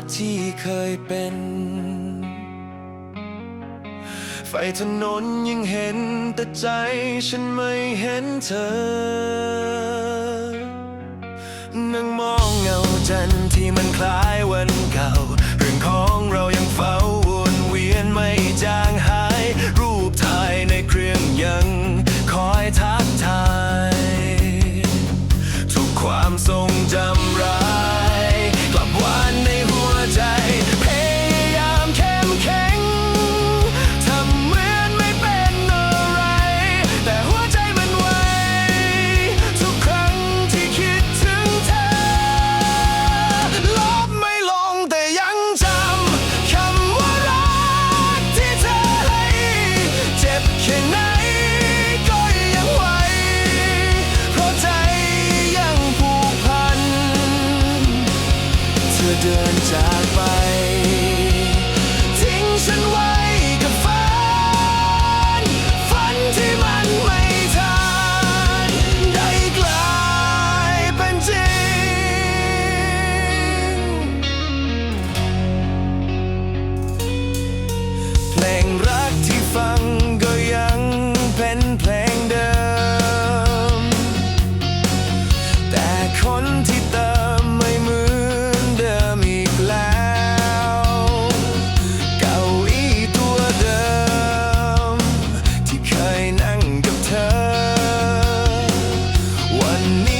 ว่าที่เคยเป็น ไฟถนนยังเห็นแต่ใจฉันไม่เห็นเธอ นั่งมองเงาจันที่มันคล้ายวันเก่า เรื่องของเรายังเฝ้าวนเวียนไม่จาง need